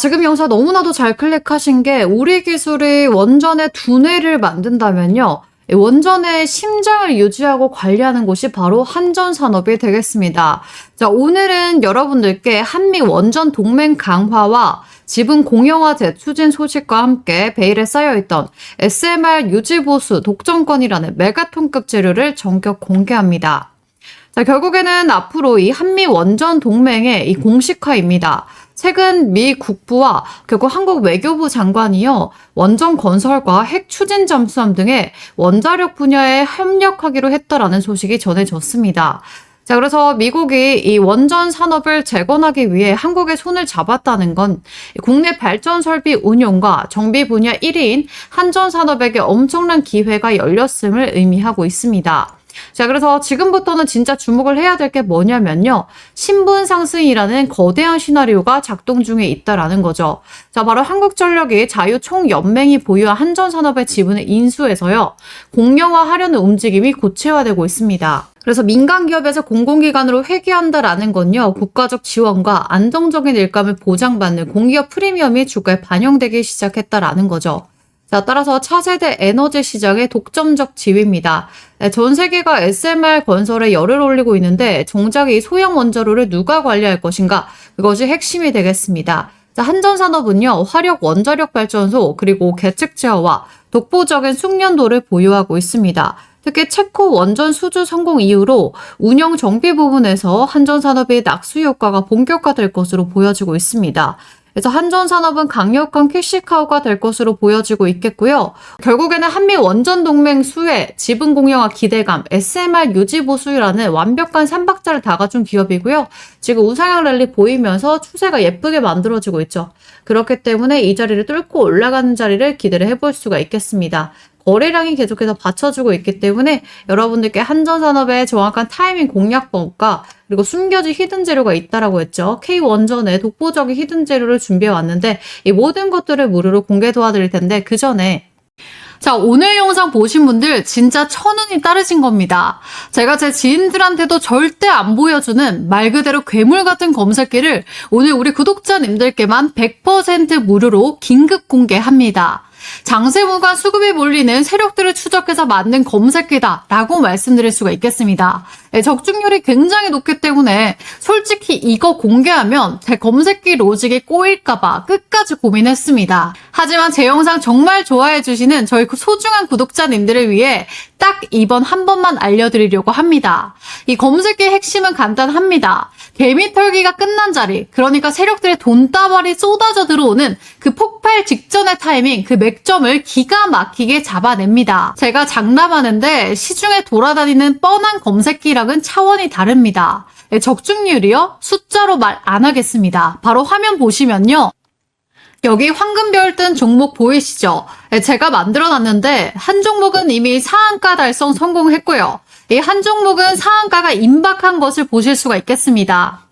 지금 영상 너무나도 잘 클릭하신 게 우리 기술이 원전의 두뇌를 만든다면요. 이 원전의 심장을 유지하고 관리하는 곳이 바로 한전 산업이 되겠습니다. 자, 오늘은 여러분들께 한미 원전 동맹 강화와 지분 공영화 재추진 소식과 함께 베일에 쌓여있던 SMR 유지보수 독점권이라는 메가톤급 재료를 전격 공개합니다. 자, 결국에는 앞으로 이 한미 원전 동맹의 이 공식화입니다. 최근 미 국부와 결국 한국 외교부 장관이요, 원전 건설과 핵 추진 잠수함 등의 원자력 분야에 협력하기로 했다라는 소식이 전해졌습니다. 자, 그래서 미국이 이 원전 산업을 재건하기 위해 한국의 손을 잡았다는 건 국내 발전 설비 운용과 정비 분야 1위인 한전 산업에게 엄청난 기회가 열렸음을 의미하고 있습니다. 자, 그래서 지금부터는 진짜 주목을 해야 될 게 뭐냐면요. 신분 상승이라는 거대한 시나리오가 작동 중에 있다라는 거죠. 자, 바로 한국전력이 자유총연맹이 보유한 한전산업의 지분을 인수해서요. 공영화하려는 움직임이 고체화되고 있습니다. 그래서 민간 기업에서 공공기관으로 회귀한다라는 건요, 국가적 지원과 안정적인 일감을 보장받는 공기업 프리미엄이 주가에 반영되기 시작했다라는 거죠. 자, 따라서 차세대 에너지 시장의 독점적 지위입니다. 네, 전 세계가 SMR 건설에 열을 올리고 있는데 정작 이 소형 원자로를 누가 관리할 것인가? 그것이 핵심이 되겠습니다. 자, 한전산업은요, 화력 원자력 발전소 그리고 계측 제어와 독보적인 숙련도를 보유하고 있습니다. 특히 체코 원전 수주 성공 이후로 운영 정비 부분에서 한전산업의 낙수 효과가 본격화될 것으로 보여지고 있습니다. 그래서 한전 산업은 강력한 캐시카우가 될 것으로 보여지고 있겠고요. 결국에는 한미 원전 동맹 수혜, 지분 공영화 기대감, SMR 유지 보수라는 완벽한 삼박자를 다 갖춘 기업이고요. 지금 우상향 랠리 보이면서 추세가 예쁘게 만들어지고 있죠. 그렇기 때문에 이 자리를 뚫고 올라가는 자리를 기대를 해볼 수가 있겠습니다. 거래량이 계속해서 받쳐주고 있기 때문에 여러분들께 한전산업의 정확한 타이밍 공략법과 그리고 숨겨진 히든 재료가 있다라고 했죠. K 원전의 독보적인 히든 재료를 준비해 왔는데 이 모든 것들을 무료로 공개 도와드릴 텐데 그 전에 자, 오늘 영상 보신 분들 진짜 천운이 따르신 겁니다. 제가 제 지인들한테도 절대 안 보여주는 말 그대로 괴물 같은 검색기를 오늘 우리 구독자님들께만 100% 무료로 긴급 공개합니다. 장세무가 수급이 몰리는 세력들을 추적해서 만든 검색기다 라고 말씀드릴 수가 있겠습니다. 네, 적중률이 굉장히 높기 때문에 솔직히 이거 공개하면 제 검색기 로직이 꼬일까봐 끝까지 고민했습니다. 하지만 제 영상 정말 좋아해 주시는 저희 그 소중한 구독자님들을 위해 딱 이번 한 번만 알려드리려고 합니다. 이 검색기의 핵심은 간단합니다. 개미 털기가 끝난 자리, 그러니까 세력들의 돈다발이 쏟아져 들어오는 그 폭발 직전의 타이밍, 그 맥점을 기가 막히게 잡아냅니다. 제가 장담하는데 시중에 돌아다니는 뻔한 검색기랑은 차원이 다릅니다. 네, 적중률이요? 숫자로 말 안 하겠습니다. 바로 화면 보시면요. 여기 황금별 뜬 종목 보이시죠? 네, 제가 만들어 놨는데 한 종목은 이미 상한가 달성 성공했고요. 이 한 종목은 상한가가 임박한 것을 보실 수가 있겠습니다.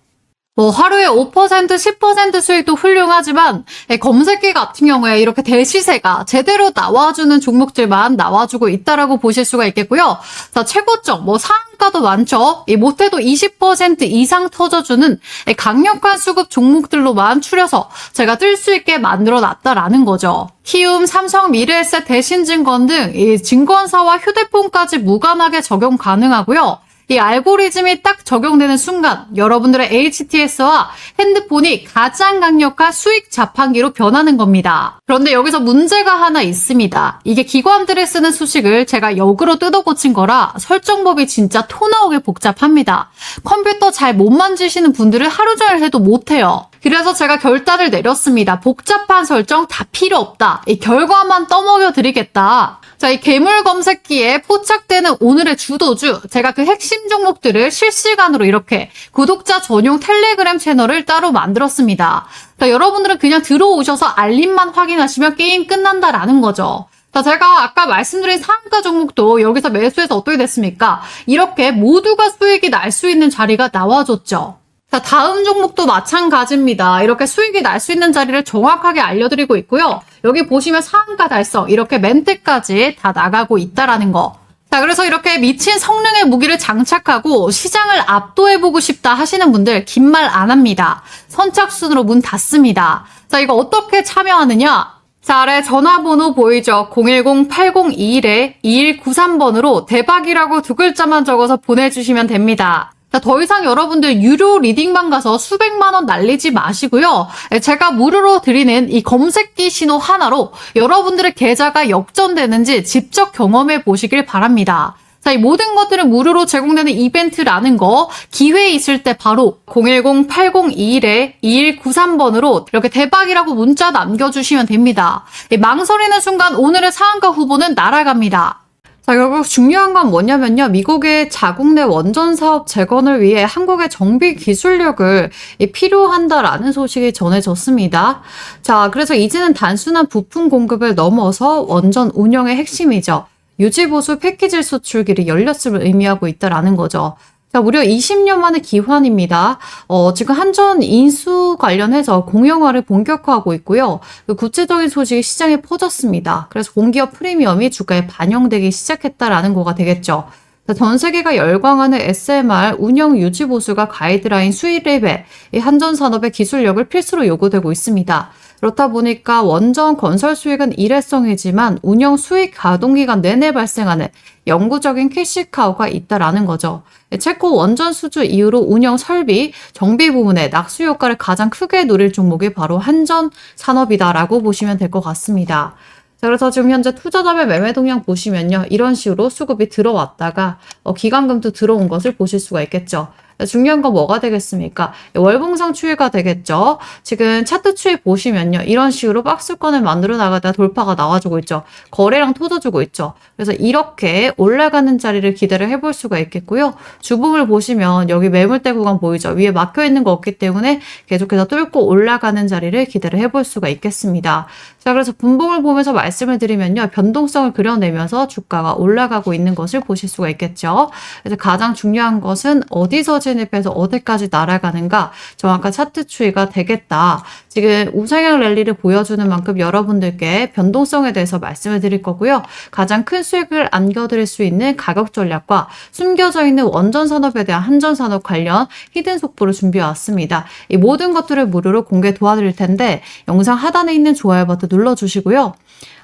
뭐 하루에 5% 10% 수익도 훌륭하지만 예, 검색기 같은 경우에 이렇게 대시세가 제대로 나와주는 종목들만 나와주고 있다라고 보실 수가 있겠고요. 자 최고점 뭐 상한가도 많죠. 이 못해도 20% 이상 터져주는 예, 강력한 수급 종목들로만 추려서 제가 뜰 수 있게 만들어 놨다라는 거죠. 키움, 삼성, 미래에셋, 대신증권 등이 증권사와 휴대폰까지 무관하게 적용 가능하고요. 이 알고리즘이 딱 적용되는 순간 여러분들의 HTS와 핸드폰이 가장 강력한 수익 자판기로 변하는 겁니다. 그런데 여기서 문제가 하나 있습니다. 이게 기관들이 쓰는 수식을 제가 역으로 뜯어 고친 거라 설정법이 진짜 토 나오게 복잡합니다. 컴퓨터 잘 못 만지시는 분들은 하루 종일 해도 못해요. 그래서 제가 결단을 내렸습니다. 복잡한 설정 다 필요 없다. 이 결과만 떠먹여 드리겠다. 자, 이 괴물 검색기에 포착되는 오늘의 주도주, 제가 그 핵심 종목들을 실시간으로 이렇게 구독자 전용 텔레그램 채널을 따로 만들었습니다. 자, 여러분들은 그냥 들어오셔서 알림만 확인하시면 게임 끝난다라는 거죠. 자, 제가 아까 말씀드린 상가 종목도 여기서 매수해서 어떻게 됐습니까? 이렇게 모두가 수익이 날 수 있는 자리가 나와줬죠. 자, 다음 종목도 마찬가지입니다. 이렇게 수익이 날 수 있는 자리를 정확하게 알려드리고 있고요. 여기 보시면 상한가 달성, 이렇게 멘트까지 다 나가고 있다라는 거. 자, 그래서 이렇게 미친 성능의 무기를 장착하고 시장을 압도해보고 싶다 하시는 분들 긴 말 안 합니다. 선착순으로 문 닫습니다. 자, 이거 어떻게 참여하느냐? 자, 아래 전화번호 보이죠? 010-8021-2193번으로 대박이라고 두 글자만 적어서 보내주시면 됩니다. 자, 더 이상 여러분들 유료 리딩방 가서 수백만 원 날리지 마시고요. 예, 제가 무료로 드리는 이 검색기 신호 하나로 여러분들의 계좌가 역전되는지 직접 경험해 보시길 바랍니다. 자, 이 모든 것들은 무료로 제공되는 이벤트라는 거 기회 있을 때 바로 010-8021-2193번으로 이렇게 대박이라고 문자 남겨주시면 됩니다. 이 망설이는 순간 오늘의 상한가 후보는 날아갑니다. 자, 결국 중요한 건 뭐냐면요. 미국의 자국 내 원전 사업 재건을 위해 한국의 정비 기술력을 이 필요한다라는 소식이 전해졌습니다. 자, 그래서 이제는 단순한 부품 공급을 넘어서 원전 운영의 핵심이죠. 유지보수 패키지 수출길이 열렸음을 의미하고 있다라는 거죠. 자, 무려 20년 만의 기환입니다. 어, 지금 한전 인수 관련해서 공영화를 본격화하고 있고요. 그 구체적인 소식이 시장에 퍼졌습니다. 그래서 공기업 프리미엄이 주가에 반영되기 시작했다라는 거가 되겠죠. 자, 전 세계가 열광하는 SMR 운영 유지 보수가 가이드라인 수익 레벨, 이 한전 산업의 기술력을 필수로 요구되고 있습니다. 그렇다 보니까 원전 건설 수익은 일회성이지만 운영 수익 가동 기간 내내 발생하는 영구적인 캐시카우가 있다라는 거죠. 체코 원전 수주 이후로 운영 설비, 정비 부분에 낙수 효과를 가장 크게 누릴 종목이 바로 한전 산업이다라고 보시면 될 것 같습니다. 자, 그래서 지금 현재 투자자별 매매 동향 보시면요. 이런 식으로 수급이 들어왔다가 어, 기관금도 들어온 것을 보실 수가 있겠죠. 중요한 건 뭐가 되겠습니까? 월봉상 추이가 되겠죠. 지금 차트 추이 보시면요. 이런 식으로 박스권을 만들어 나가다 돌파가 나와주고 있죠. 거래량 터져주고 있죠. 그래서 이렇게 올라가는 자리를 기대를 해볼 수가 있겠고요. 주봉을 보시면 여기 매물대 구간 보이죠. 위에 막혀 있는 거 없기 때문에 계속해서 뚫고 올라가는 자리를 기대를 해볼 수가 있겠습니다. 자, 그래서 분봉을 보면서 말씀을 드리면요. 변동성을 그려내면서 주가가 올라가고 있는 것을 보실 수가 있겠죠. 그래서 가장 중요한 것은 어디서 진입해서 어디까지 날아가는가 정확한 차트 추이가 되겠다. 지금 우상향 랠리를 보여주는 만큼 여러분들께 변동성에 대해서 말씀을 드릴 거고요. 가장 큰 수익을 안겨드릴 수 있는 가격 전략과 숨겨져 있는 원전 산업에 대한 한전 산업 관련 히든 속보를 준비해 왔습니다. 이 모든 것들을 무료로 공개 도와드릴 텐데 영상 하단에 있는 좋아요 버튼 눌러주시고요.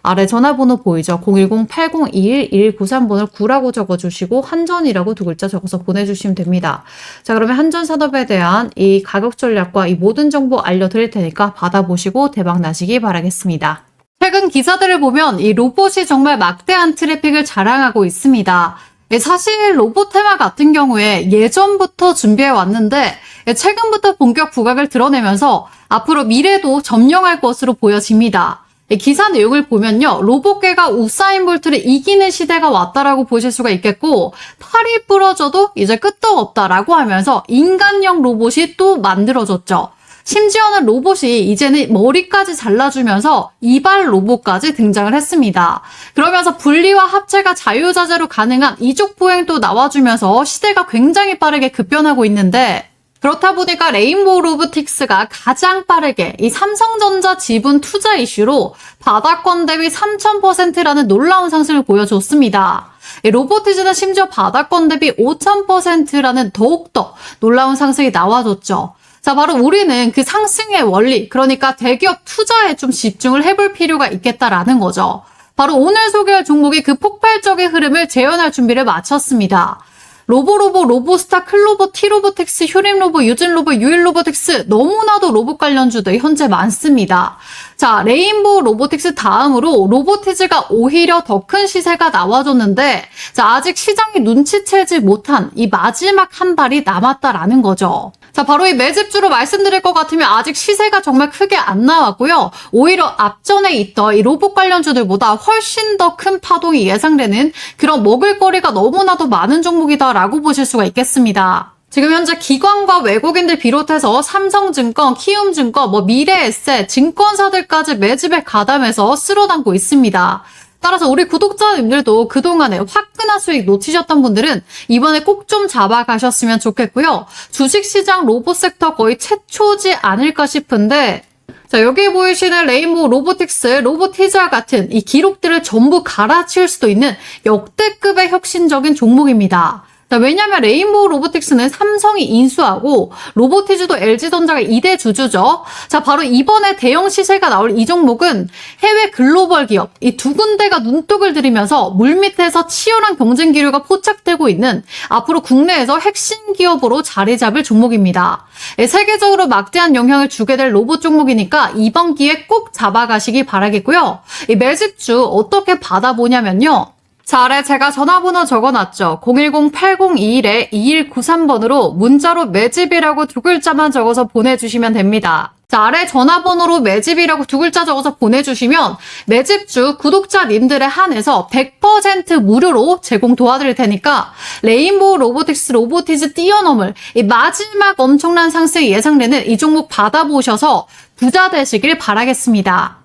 아래 전화번호 보이죠? 010-8021-2193번을 9라고 적어주시고 한전이라고 두 글자 적어서 보내주시면 됩니다. 자 그러면 한전산업에 대한 이 가격 전략과 이 모든 정보 알려드릴 테니까 받아보시고 대박 나시기 바라겠습니다. 최근 기사들을 보면 이 로봇이 정말 막대한 트래픽을 자랑하고 있습니다. 예, 사실 로봇 테마 같은 경우에 예전부터 준비해 왔는데 예, 최근부터 본격 부각을 드러내면서 앞으로 미래도 점령할 것으로 보여집니다. 예, 기사 내용을 보면요. 로봇계가 우사인 볼트를 이기는 시대가 왔다라고 보실 수가 있겠고 팔이 부러져도 이제 끄떡 없다라고 하면서 인간형 로봇이 또 만들어졌죠. 심지어는 로봇이 이제는 머리까지 잘라주면서 이발 로봇까지 등장을 했습니다. 그러면서 분리와 합체가 자유자재로 가능한 이족 보행도 나와주면서 시대가 굉장히 빠르게 급변하고 있는데 그렇다 보니까 레인보우 로보틱스가 가장 빠르게 이 삼성전자 지분 투자 이슈로 바닥권 대비 3000%라는 놀라운 상승을 보여줬습니다. 로보티즈는 심지어 바닥권 대비 5000%라는 더욱더 놀라운 상승이 나와줬죠. 자, 바로 우리는 그 상승의 원리, 그러니까 대기업 투자에 좀 집중을 해볼 필요가 있겠다라는 거죠. 바로 오늘 소개할 종목이 그 폭발적인 흐름을 재현할 준비를 마쳤습니다. 로보로보, 로보스타, 클로버, 티로보텍스, 휴림로보, 유진로보, 유일로보텍스 너무나도 로봇 관련주들 현재 많습니다. 자, 레인보우 로보틱스 다음으로 로보티즈가 오히려 더 큰 시세가 나와줬는데 자, 아직 시장이 눈치채지 못한 이 마지막 한 발이 남았다라는 거죠. 자, 바로 이 매집주로 말씀드릴 것 같으면 아직 시세가 정말 크게 안 나왔고요. 오히려 앞전에 있던 이 로봇 관련주들보다 훨씬 더 큰 파동이 예상되는 그런 먹을거리가 너무나도 많은 종목이다라고 보실 수가 있겠습니다. 지금 현재 기관과 외국인들 비롯해서 삼성증권, 키움증권, 뭐 미래에셋, 증권사들까지 매집에 가담해서 쓸어담고 있습니다. 따라서 우리 구독자님들도 그동안에 화끈한 수익 놓치셨던 분들은 이번에 꼭 좀 잡아가셨으면 좋겠고요. 주식시장 로봇 섹터 거의 최초지 않을까 싶은데 자, 여기 보이시는 레인보우 로보틱스, 로보티즈와 같은 이 기록들을 전부 갈아치울 수도 있는 역대급의 혁신적인 종목입니다. 자, 왜냐면 레인보우 로보틱스는 삼성이 인수하고 로보티즈도 LG전자가 2대 주주죠. 자, 바로 이번에 대형 시세가 나올 이 종목은 해외 글로벌 기업 이 두 군데가 눈독을 들이면서 물밑에서 치열한 경쟁 기류가 포착되고 있는 앞으로 국내에서 핵심 기업으로 자리 잡을 종목입니다. 예, 세계적으로 막대한 영향을 주게 될 로봇 종목이니까 이번 기회 꼭 잡아가시기 바라겠고요. 이 매집주 어떻게 받아보냐면요. 자, 아래 제가 전화번호 적어놨죠. 010-8021-2193번으로 문자로 매집이라고 두 글자만 적어서 보내주시면 됩니다. 자, 아래 전화번호로 매집이라고 두 글자 적어서 보내주시면 매집주 구독자님들에 한해서 100% 무료로 제공 도와드릴 테니까 레인보우 로보틱스 로보티즈 뛰어넘을 이 마지막 엄청난 상승 예상되는 이 종목 받아보셔서 부자 되시길 바라겠습니다.